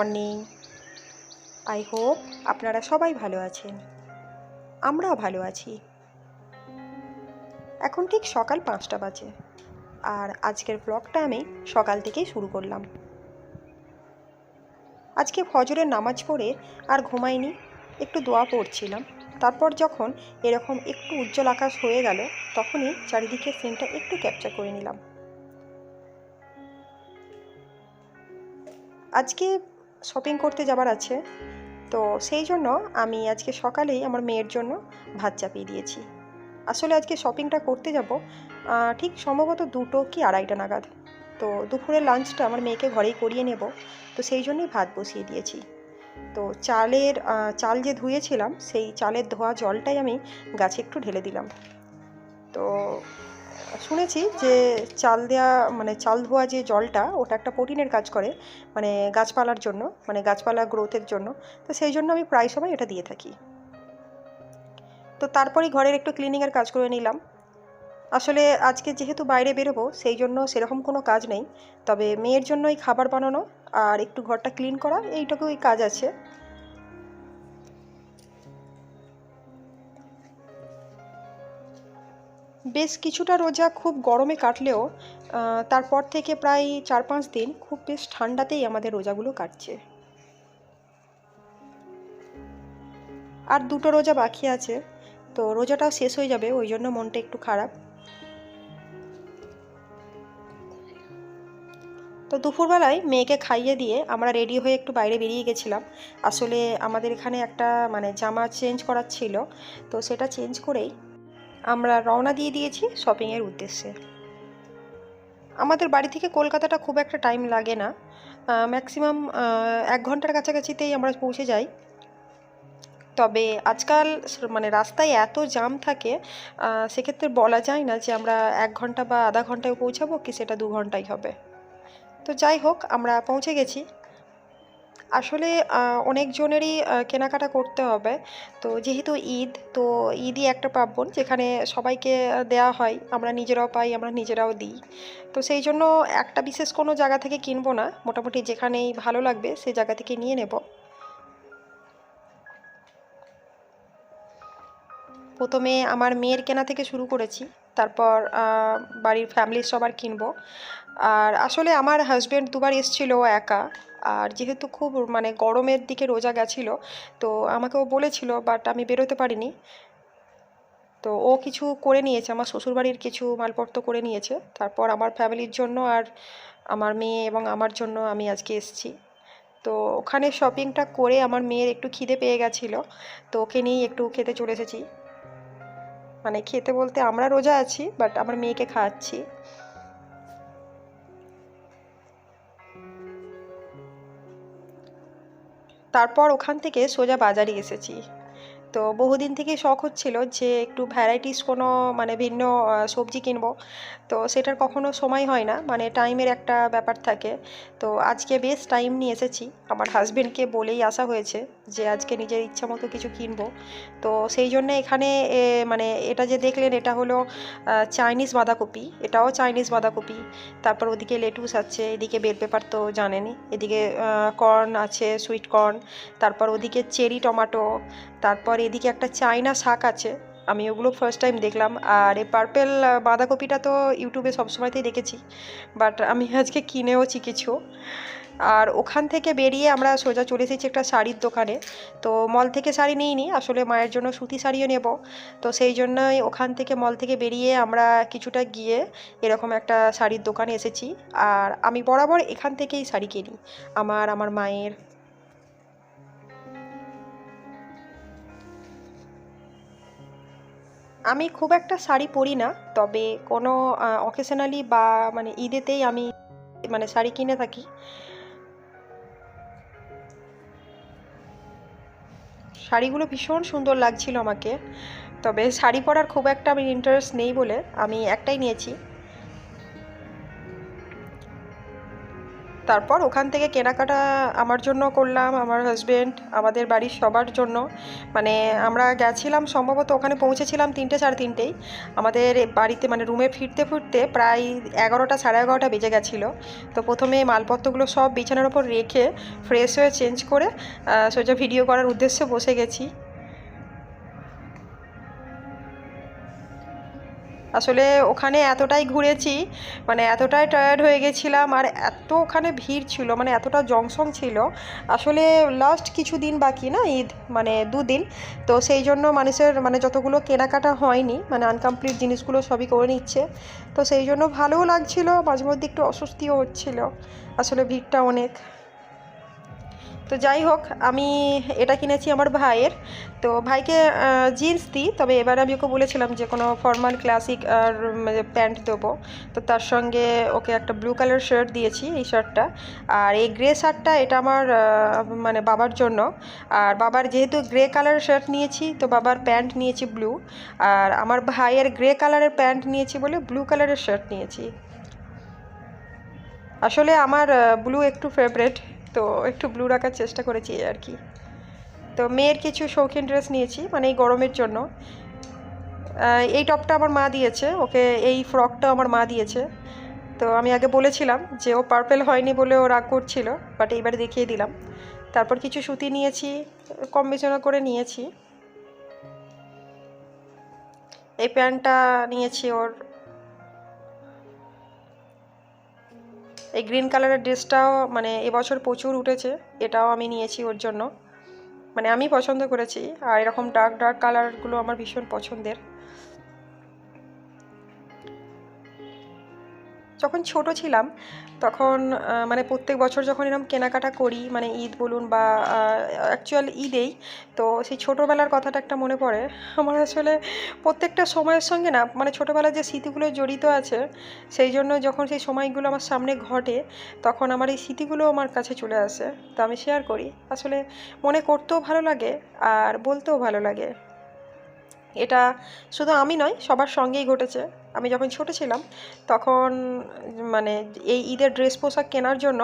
Morning I hope আপনারা সবাই ভালো আছেন। আমরাও ভালো আছি। এখন ঠিক সকাল পাঁচটা বাজে। আর আজকের ব্লগটা আমি সকাল থেকেই শুরু করলাম। আজকে ফজরের নামাজ পড়ে আর ঘুমাইনি, একটু দোয়া পড়ছিলাম। তারপর যখন এরকম একটু উজ্জ্বল আকাশ হয়ে গেল, তখনই চারিদিকে সিনটা একটু ক্যাপচার করে নিলাম। আজকে শপিং করতে যাবার আছে। তো সেই জন্য আমি আজকে সকালেই আমার মেয়ের জন্য ভাত চাপিয়ে দিয়েছি। আসলে আজকে শপিংটা করতে যাব ঠিক সম্ভবত দুটো কি আড়াইটা নাগাদ। তো দুপুরের লাঞ্চটা আমার মেয়েকে ঘরেই করিয়ে নেব। তো সেই জন্যই ভাত বসিয়ে দিয়েছি। তো চালের চাল যে ধুয়েছিলাম, সেই চালের ধোয়া জলটাই আমি গাছে একটু ঢেলে দিলাম। তো শুনেছি যে চাল দেওয়া মানে চাল ধোয়া যে জলটা, ওটা একটা প্রোটিনের কাজ করে মানে গাছপালার জন্য মানে গাছপালা গ্রোথের জন্য। তো সেই জন্য আমি প্রায় সময় এটা দিয়ে থাকি। তো তারপরেই ঘরের একটু ক্লিনিংয়ের কাজ করে নিলাম। আসলে আজকে যেহেতু বাইরে বেরোবো, সেই জন্য সেরকম কোনো কাজ নেই। তবে মেয়ের জন্যই খাবার বানানো আর একটু ঘরটা ক্লিন করা, এইটুকুই কাজ আছে। বেশ কিছুটা রোজা খুব গরমে কাটলেও তারপর থেকে প্রায় চার পাঁচ দিন খুব বেশ ঠান্ডাতেই আমাদের রোজাগুলো কাটছে। আর দুটো রোজা বাকি আছে, তো রোজাটাও শেষ হয়ে যাবে, ওই জন্য মনটা একটু খারাপ। তো দুপুরবেলায় মেয়েকে খাইয়ে দিয়ে আমরা রেডি হয়ে একটু বাইরে বেরিয়ে গেছিলাম। আসলে আমাদের এখানে একটা মানে জামা চেঞ্জ করার ছিল, তো সেটা চেঞ্জ করেই আমরা রওনা দিয়ে দিয়েছি শপিংয়ের উদ্দেশ্যে। আমাদের বাড়ি থেকে কলকাতাটা খুব একটা টাইম লাগে না। ম্যাক্সিমাম এক ঘণ্টার কাছাকাছিতেই আমরা পৌঁছে যাই। তবে আজকাল মানে রাস্তায় এত জাম থাকে সেক্ষেত্রে বলা যায় না যে আমরা এক ঘণ্টা বা আধা ঘন্টায় পৌঁছাবো কি সেটা দু ঘন্টাই হবে। তো যাই হোক, আমরা পৌঁছে গেছি। আসলে অনেকজনেরই কেনাকাটা করতে হবে। তো যেহেতু ঈদ, তো ঈদই একটা পার্বণ যেখানে সবাইকে দেওয়া হয়। আমরা নিজেরাও পাই, আমরা নিজেরাও দিই। তো সেই জন্য একটা বিশেষ কোনো জায়গা থেকে কিনবো না। মোটামুটি যেখানেই ভালো লাগবে সেই জায়গা থেকে নিয়ে নেব। প্রথমে আমার মেয়ের কেনা থেকে শুরু করেছি। তারপর বাড়ির ফ্যামিলির সবার কিনবো। আর আসলে আমার হাজব্যান্ড দুবার এসেছিল একা। আর যেহেতু খুব মানে গরমের দিকে রোজা গেছিল, তো আমাকেও বলেছিল, বাট আমি বেরোতে পারিনি। তো ও কিছু করে নিয়েছে, আমার শ্বশুরবাড়ির কিছু মালপত্র করে নিয়েছে। তারপর আমার ফ্যামিলির জন্য আর আমার মেয়ে এবং আমার জন্য আমি আজকে এসেছি। তো ওখানে শপিংটা করে আমার মেয়ের একটু খিদে পেয়ে গেছিল, তো ওকে নিয়েই একটু খেতে চলে এসেছি। মানে খেতে বলতে আমরা রোজা আছি, বাট আমার মেয়েকে খাওয়াচ্ছি। তারপর ওখান থেকে সোজা বাজারে এসেছি। তো বহুদিন থেকেই শখ হচ্ছিল যে একটু ভ্যারাইটিস কোনো মানে ভিন্ন সবজি কিনবো। তো সেটার কখনো সময় হয় না মানে টাইমের একটা ব্যাপার থাকে। তো আজকে বেশ টাইম নিয়ে এসেছি। আমার হাজব্যান্ডকে বলেই আসা হয়েছে যে আজকে নিজের ইচ্ছা মতো কিছু কিনবো। তো সেই জন্য এখানে মানে এটা যে দেখলেন, এটা হলো চাইনিজ বাঁধাকপি। এটাও চাইনিজ বাঁধাকপি। তারপর ওদিকে লেটুস আছে, এদিকে বেল পেপার তো জানেনি এদিকে কর্ন আছে সুইট কর্ন তারপর ওদিকে চেরি টমাটো তারপর এদিকে একটা চাইনা শাক আছে। আমি ওগুলো ফার্স্ট টাইম দেখলাম। আর এই পার্পেল বাঁধাকপিটা তো ইউটিউবে সবসময়তেই দেখেছি। বাট আমি আজকে কিনেওছি কিছু। আর ওখান থেকে বেরিয়ে আমরা সোজা চলে এসেছি একটা শাড়ির দোকানে। তো মল থেকে শাড়ি নিইনি, আসলে মায়ের জন্য সুতি শাড়িও নেব। তো সেই জন্যই ওখান থেকে মল থেকে বেরিয়ে আমরা কিছুটা গিয়ে এরকম একটা শাড়ির দোকানে এসেছি। আর আমি বরাবর এখান থেকেই শাড়ি কিনি। আমার আমার মায়ের আমি খুব একটা শাড়ি পরি না, তবে কোনো অকেশনালি বা মানে ঈদেতেই আমি মানে শাড়ি কিনে থাকি। শাড়িগুলো ভীষণ সুন্দর লাগছিল আমাকে, তবে শাড়ি পরার খুব একটা আমি ইন্টারেস্ট নেই বলে আমি একটাই নিয়েছি। তারপর ওখান থেকে কেনাকাটা আমার জন্য করলাম, আমার হাজব্যান্ড আমাদের বাড়ির সবার জন্য। মানে আমরা গেছিলাম সম্ভবত ওখানে পৌঁছেছিলাম তিনটে, সাড়ে তিনটেই। আমাদের বাড়িতে মানে রুমে ফিরতে ফিরতে প্রায় এগারোটা, সাড়ে এগারোটা বেজে গেছিল। তো প্রথমে মালপত্রগুলো সব বিছানার ওপর রেখে ফ্রেশ হয়ে চেঞ্জ করে সোজা ভিডিও করার উদ্দেশ্যে বসে গেছি। আসলে ওখানে এতটাই ঘুরেছি মানে এতটাই টায়ার্ড হয়ে গেছিলাম আর এত ওখানে ভিড় ছিল মানে এতটা জংশন ছিল। আসলে লাস্ট কিছু দিন বাকি না, ঈদ মানে দুদিন। তো সেই জন্য মানুষের মানে যতগুলো কেনাকাটা হয়নি মানে আনকমপ্লিট জিনিসগুলো সবই করে নিচ্ছে। তো সেই জন্য ভালোও লাগছিল মাঝে মধ্যে একটু অস্বস্তিও হচ্ছিল। আসলে ভিড়টা অনেক। তো যাই হোক, আমি এটা কিনেছি আমার ভাইয়ের। তো ভাইকে জিন্স দিই, তবে এবার আমি ওকে বলেছিলাম যে কোনো ফর্মাল ক্লাসিক আর প্যান্ট দেবো। তো তার সঙ্গে ওকে একটা ব্লু কালার শার্ট দিয়েছি এই শার্টটা আর এই গ্রে শার্টটা এটা আমার মানে বাবার জন্য। আর বাবার যেহেতু গ্রে কালারের শার্ট নিয়েছি, তো বাবার প্যান্ট নিয়েছি ব্লু আর আমার ভাইয়ের গ্রে কালারের প্যান্ট নিয়েছি বলে ব্লু কালারের শার্ট নিয়েছি। আসলে আমার ব্লু একটু ফেভারেট তো একটু ব্লু রাখার চেষ্টা করেছি আর কি। তো মেয়ের কিছু শৌখিন ড্রেস নিয়েছি মানে এই গরমের জন্য। এই টপটা আমার মা দিয়েছে, ওকে এই ফ্রকটা আমার মা দিয়েছে। তো আমি আগে বলেছিলাম যে ও পার্পেল হয়নি বলে ও রাগ করছিল বাট এইবারে দেখিয়ে দিলাম। তারপর কিছু সুতি নিয়েছি কম বেচনা করে নিয়েছি। এই প্যান্টটা নিয়েছি ওর এই গ্রিন কালারের ড্রেসটাও মানে এবছর প্রচুর উঠেছে, এটাও আমি নিয়েছি ওর জন্য। মানে আমি পছন্দ করেছি, আর এরকম ডার্ক ডার্ক কালারগুলো আমার ভীষণ পছন্দের। যখন ছোট ছিলাম, তখন মানে প্রত্যেক বছর যখন এরকম কেনাকাটা করি মানে ঈদ বলুন বা অ্যাকচুয়াল ঈদেই, তো সেই ছোটোবেলার কথাটা একটা মনে পড়ে। আমার আসলে প্রত্যেকটা সময়ের সঙ্গে না মানে ছোটোবেলার যে স্মৃতিগুলো জড়িত আছে, সেই জন্য যখন সেই সময়গুলো আমার সামনে ঘটে, তখন আমার এই স্মৃতিগুলো আমার কাছে চলে আসে। তো আমি শেয়ার করি। আসলে মনে করতেও ভালো লাগে, আর বলতেও ভালো লাগে। এটা শুধু আমি নয়, সবার সঙ্গেই ঘটেছে। আমি যখন ছোট ছিলাম, তখন মানে এই ঈদের ড্রেস পোশাক কেনার জন্য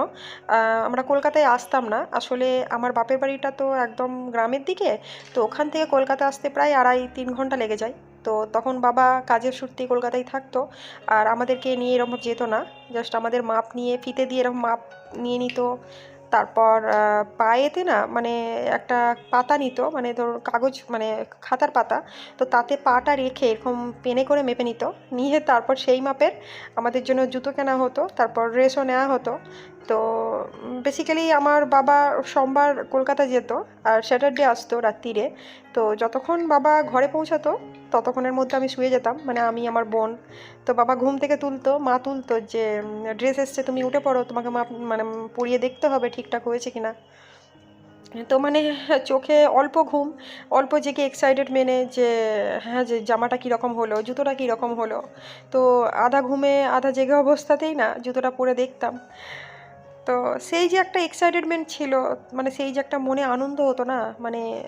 আমরা কলকাতায় আসতাম না। আসলে আমার বাপের বাড়িটা তো একদম গ্রামের দিকে, তো ওখান থেকে কলকাতা আসতে প্রায় আড়াই তিন ঘণ্টা লেগে যায়। তো তখন বাবা কাজের সূত্রে কলকাতায় থাকতো, আর আমাদেরকে নিয়ে এরকম যেত না। জাস্ট আমাদের মাপ নিয়ে, ফিতে দিয়ে এরকম মাপ নিয়ে নিত। তারপর পায়েতে না মানে একটা পাতা নিত মানে ধর কাগজ মানে খাতার পাতা, তো তাতে পাটা রেখে এরকম পেনে করে মেপে নিত। নিয়ে তারপর সেই মাপের আমাদের জন্য জুতো কেনা হতো, তারপর রেশও নেওয়া হতো। তো বেসিক্যালি আমার বাবা সোমবার কলকাতা যেত আর স্যাটারডে আসতো রাত্রিরে তো যতক্ষণ বাবা ঘরে পৌঁছাতো, ততক্ষণের মধ্যে আমি শুয়ে যেতাম। মানে আমি, আমার বোন। তো বাবা ঘুম থেকে তুলতো, মা তুলতো যে ড্রেস এসছে, তুমি উঠে পড়ো, তোমাকে মা মানে পরিয়ে দেখতে হবে ঠিকঠাক হয়েছে কিনা। তো মানে চোখে অল্প ঘুম, অল্প জেগে এক্সাইটেড মেনে যে হ্যাঁ যে জামাটা কীরকম হলো, জুতোটা কীরকম হলো। তো আধা ঘুমে, আধা জেগে অবস্থাতেই না, জুতোটা পরে দেখতাম। তো সেই যে একটা এক্সাইটেডমেন্ট ছিল মানে সেই যে একটা মনে আনন্দ হতো না মানে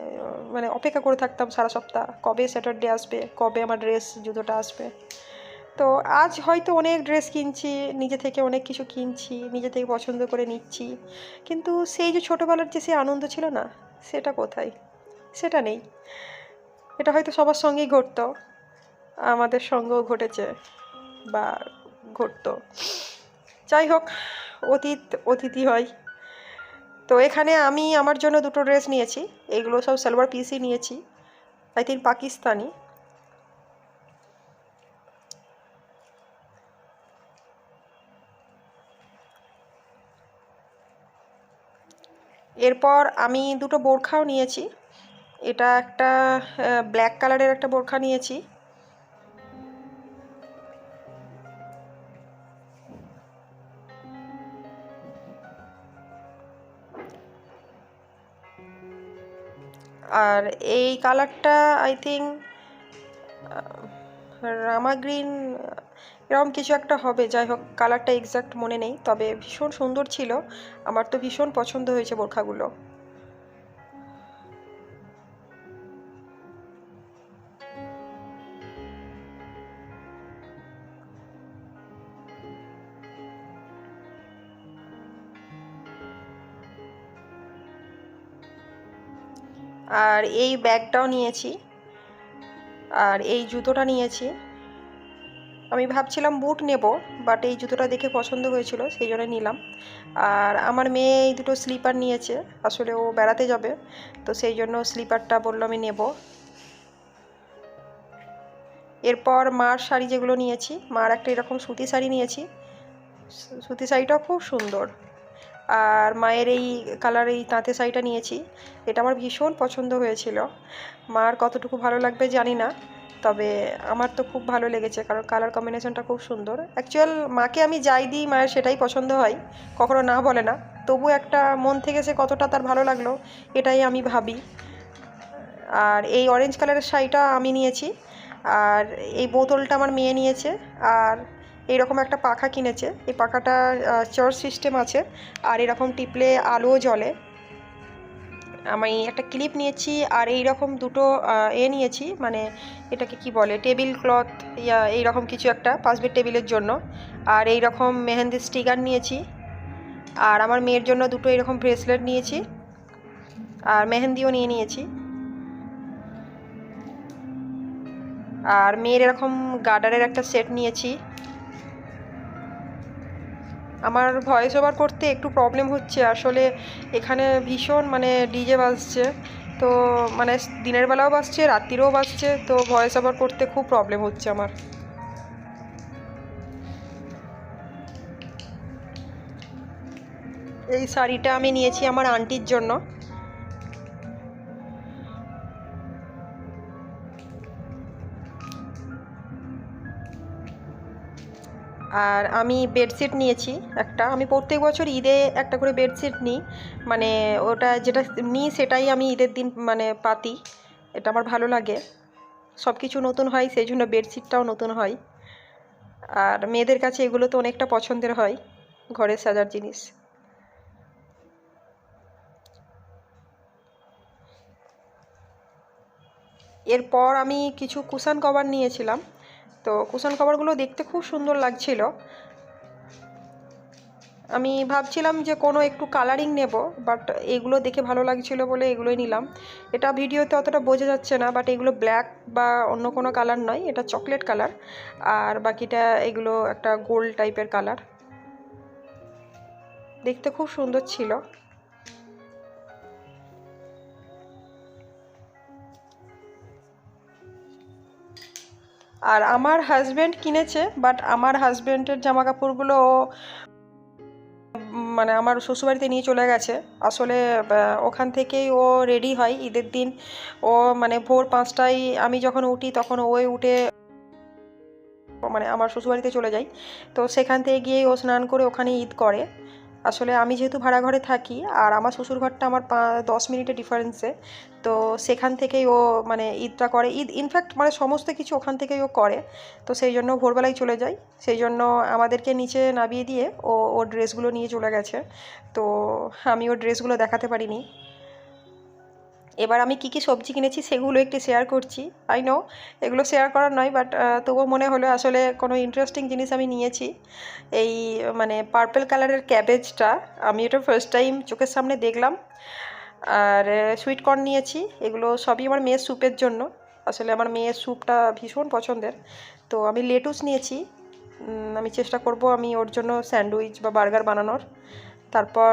মানে অপেক্ষা করে থাকতাম সারা সপ্তাহ, কবে স্যাটারডে আসবে, কবে আমার ড্রেস জুতোটা আসবে। তো আজ হয়তো অনেক ড্রেস কিনছি, নিজে থেকে অনেক কিছু কিনছি, নিজে থেকে পছন্দ করে নিচ্ছি, কিন্তু সেই যে ছোটোবেলার যে সেই আনন্দ ছিল না, সেটা কোথায়? সেটা নেই। এটা হয়তো সবার সঙ্গেই ঘটতো, আমাদের সঙ্গেও ঘটেছে বা ঘটতো। যাই হোক অতীত, অতিথি হয়। তো এখানে আমি আমার জন্য দুটো ড্রেস নিয়েছি। এগুলো সব সালোয়ার পিসই নিয়েছি। I think Pakistani. এরপর আমি দুটো বোরখাও নিয়েছি। এটা একটা ব্ল্যাক কালারের একটা বোরখা নিয়েছি। আর এই কালারটা আই থিঙ্ক রামা গ্রিন, এরকম কিছু একটা হবে। যাই হোক, কালারটা এক্স্যাক্ট মনে নেই, তবে ভীষণ সুন্দর ছিল। আমার তো ভীষণ পছন্দ হয়েছে বোরখাগুলো। আর এই ব্যাগটাও নিয়েছি। আর এই জুতোটা নিয়েছি। আমি ভাবছিলাম বুট নেব বাট এই জুতোটা দেখে পছন্দ হয়েছিল, সেই জন্য নিলাম। আর আমার মেয়ে এই দুটো স্লিপার নিয়েছে, আসলে ও বেড়াতে যাবে, তো সেই জন্য স্লিপারটা বলল আমি নেব। এরপর মার শাড়ি যেগুলো নিয়েছি, মার একটা এরকম সুতি শাড়ি নিয়েছি। সুতি শাড়িটাও খুব সুন্দর। আর মায়ের এই কালার এই তাঁতে শাড়িটা নিয়েছি। এটা আমার ভীষণ পছন্দ হয়েছিল। মার কতটুকু ভালো লাগবে জানি না, তবে আমার তো খুব ভালো লেগেছে কারণ কালার কম্বিনেশনটা খুব সুন্দর। অ্যাকচুয়াল মাকে আমি যাই দিই মায়ের সেটাই পছন্দ হয়, কখনো না বলে না। তবু একটা মন থেকে সে কতটা তার ভালো লাগল, এটাই আমি ভাবি। আর এই অরেঞ্জ কালারের শাড়িটা আমি নিয়েছি। আর এই বোতলটা আমার মেয়ে নিয়েছে। আর এইরকম একটা পাখা কিনেছে। এই পাখাটা চার্জ সিস্টেম আছে আর এরকম টিপলে আলোও জ্বলে। আমি একটা ক্লিপ নিয়েছি আর এই রকম দুটো এ নিয়েছি মানে এটাকে কি বলে টেবিল ক্লথ ইয়া, এইরকম কিছু একটা, পাঁচবের টেবিলের জন্য। আর এই রকম মেহেন্দি স্টিকার নিয়েছি। আর আমার মেয়ের জন্য দুটো এরকম ব্রেসলেট নিয়েছি। আর মেহেন্দিও নিয়ে নিয়েছি। আর মেয়ের এরকম গার্ডারের একটা সেট নিয়েছি। আমার ভয়েস ওভার করতে একটু প্রবলেম হচ্ছে। আসলে এখানে ভীষণ মানে ডিজে বাজছে। তো মানে দিনের বেলাও বাজছে, রাত্রিরেও বাজছে, তো ভয়েস ওভার করতে খুব প্রবলেম হচ্ছে আমার। এই শাড়িটা আমি নিয়েছি আমার আন্টির জন্য। আর আমি বেডশিট নিয়েছি একটা। আমি প্রত্যেক বছর ঈদে একটা করে বেডশিট নিই। মানে ওটা যেটা নিই সেটাই আমি ঈদের দিন মানে পাতি। এটা আমার ভালো লাগে। সব কিছু নতুন হয় সেই জন্য বেডশিটটাও নতুন হয়। আর মেয়েদের কাছে এগুলো তো অনেকটা পছন্দের হয় ঘরের সাজার জিনিস। এরপর আমি কিছু কুশান কভার নিয়েছিলাম। তো কুশন কভারগুলো দেখতে খুব সুন্দর লাগছিল। আমি ভাবছিলাম যে কোনো একটু কালারিং নেব বাট এগুলো দেখে ভালো লাগছিল বলে এগুলোই নিলাম। এটা ভিডিওতে অতটা বোঝা যাচ্ছে না বাট এগুলো ব্ল্যাক বা অন্য কোনো কালার নয়, এটা চকলেট কালার আর বাকিটা এগুলো একটা গোল্ড টাইপের কালার দেখতে খুব সুন্দর ছিল। আর আমার হাজব্যান্ড কিনেছে বাট আমার হাজব্যান্ডের জামা কাপড়গুলো মানে আমার শ্বশুরবাড়িতে নিয়ে চলে গেছে। আসলে ওখান থেকেই ও রেডি হয় ঈদের দিন। ও মানে ভোর পাঁচটায় আমি যখন উঠি, তখন ওই উঠে মানে আমার শ্বশুরবাড়িতে চলে যাই। তো সেখান থেকে গিয়ে ও স্নান করে ওখানে ঈদ করে। আসলে আমি যেহেতু ভাড়া ঘরে থাকি, আর আমার শ্বশুর ঘরটা আমার দশ মিনিটের ডিফারেন্সে তো সেখান থেকেই ও মানে ঈদটা করে। ঈদ ইনফ্যাক্ট মানে সমস্ত কিছু ওখান থেকেই ও করে, তো সেই জন্য ভোরবেলায় চলে যায় সেই জন্য আমাদেরকে নিচে নামিয়ে দিয়ে ও ওর ড্রেসগুলো নিয়ে চলে গেছে। তো আমি ওর ড্রেসগুলো দেখাতে পারিনি। এবার আমি কি কি সবজি কিনেছি সেগুলো একটু শেয়ার করছি। আই নো এগুলো শেয়ার করার নয় বাট তবুও মনে হলো আসলে কোনো ইন্টারেস্টিং জিনিস আমি নিয়েছি। এই মানে পার্পেল কালারের ক্যাবেজটা আমি এটা ফার্স্ট টাইম চোখের সামনে দেখলাম। আর সুইট কর্ন নিয়েছি, এগুলো সবই আমার মেয়ের স্যুপের জন্য। আসলে আমার মেয়ের স্যুপটা ভীষণ পছন্দের। তো আমি লেটুস নিয়েছি। আমি চেষ্টা করব আমি ওর জন্য স্যান্ডউইচ বা বার্গার বানানোর। তারপর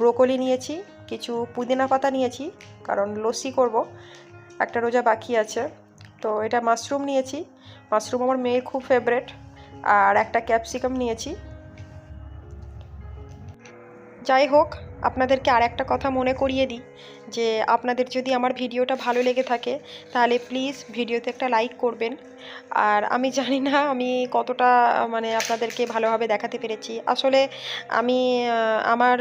ব্রোকলি নিয়েছি। কিছু পুদিনা পাতা নিয়েছি, কারণ লস্যি করব। একটা রোজা বাকি আছে, তো এটা মাশরুম নিয়েছি। মাশরুম আমার মেয়ের খুব ফেভারেট আর একটা ক্যাপসিকাম নিয়েছি। যাই হোক, আপনাদেরকে আর একটা কথা মনে করিয়ে দিই, যে আপনাদের যদি আমার ভিডিওটা ভালো লেগে থাকে, তাহলে প্লিজ ভিডিওতে একটা লাইক করবেন। আর আমি জানি না আমি কতটা মানে আপনাদেরকে ভালোভাবে দেখাতে পেরেছি। আসলে আমি আমার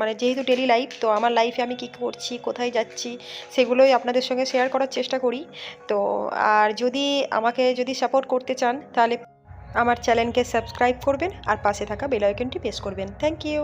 মানে যেহেতু ডেলি লাইফ তো আমার লাইফে আমি কী করছি, কোথায় যাচ্ছি, সেগুলোই আপনাদের সঙ্গে শেয়ার করার চেষ্টা করি। তো আর যদি আমাকে যদি সাপোর্ট করতে চান, তাহলে আমার চ্যানেলকে সাবস্ক্রাইব করবেন আর পাশে থাকা বেলাইকনটি প্রেস করবেন। Thank you